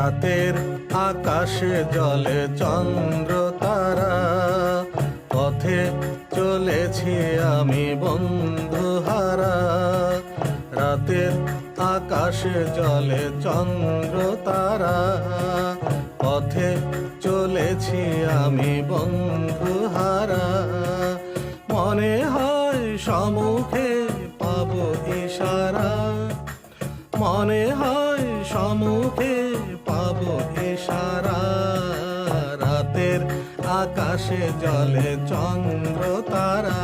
রাতের আকাশে জলে চন্দ্র তারা। পথে চলেছি আমি বন্ধু হারা। রাতের আকাশে জলে চন্দ্র তারা। পথে চলেছি আমি বন্ধু হারা। মনে হয় সমুখে পাবো ইশারা। মনে হয় পাবো ইশারা রাতের আকাশে জলে চন্দ্র তারা।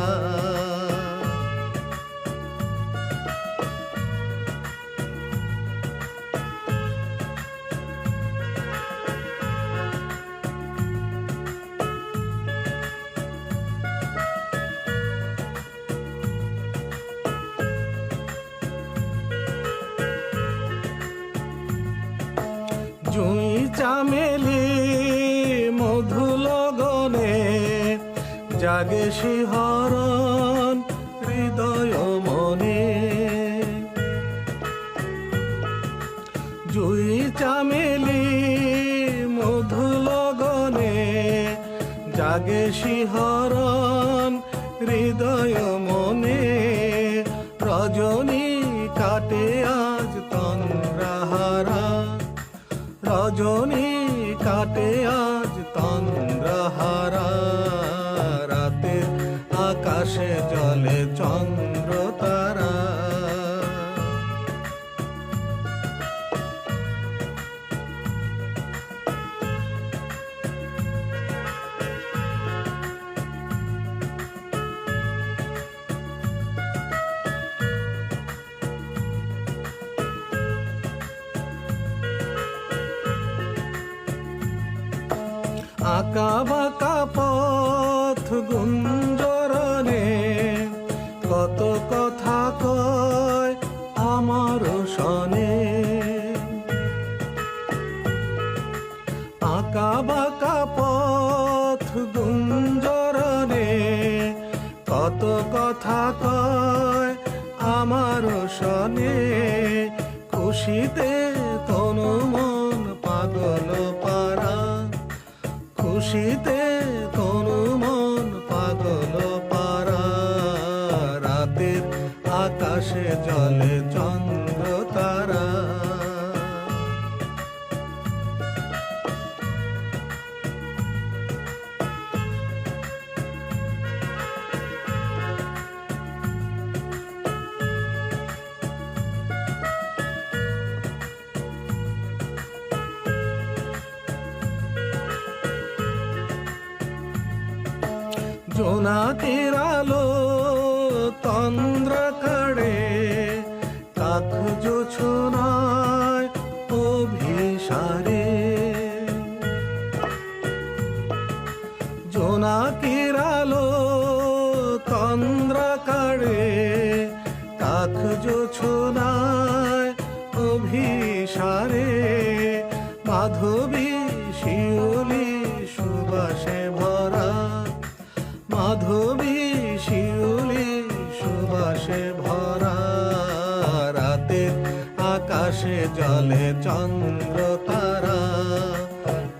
জুই চামেলি মধু লগনে জাগে শিহরণ হৃদয় মনে। জুই চামেলি মধু লগনে জাগে শিহরণ হৃদয় মনে। রজনী কাটে আজ তন্দ্রহারা। রাতে আকাশে জলে চন্দ্র আঁকা বাঁকা পথ গুঞ্জরণে কত কথা কয় আমার শনে। আঁকা বাঁকা পথ গুঞ্জরণে কত কথা কয় আমার শনে। খুশিতে তনু খুশিতে তনু মন পাগল পারা রাতের আকাশে জলে জোনাকের আলো তন্দ্র কাড়ে কাক জোছনায় অভিসারে। জোনাকের আলো তন্দ্র কাড়ে কাক জোছনায় অভিসারে। মাধবী শিউলি সুবাসে ভরা রাতের আকাশে জলে চন্দ্র তারা।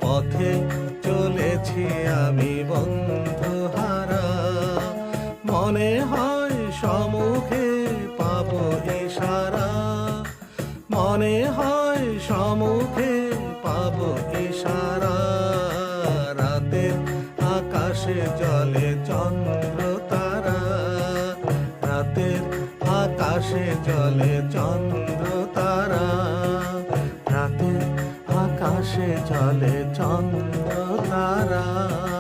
পথে চলেছি আমি বন্ধু হারা মনে হয় সম্মুখে পাবো ইশারা। মনে হয় সম্মুখে পাবো ইশারা। রাতের আকাশে জলে আকাশে জলে চন্দ্র তারা। রাতে আকাশে জলে চন্দ্র তারা।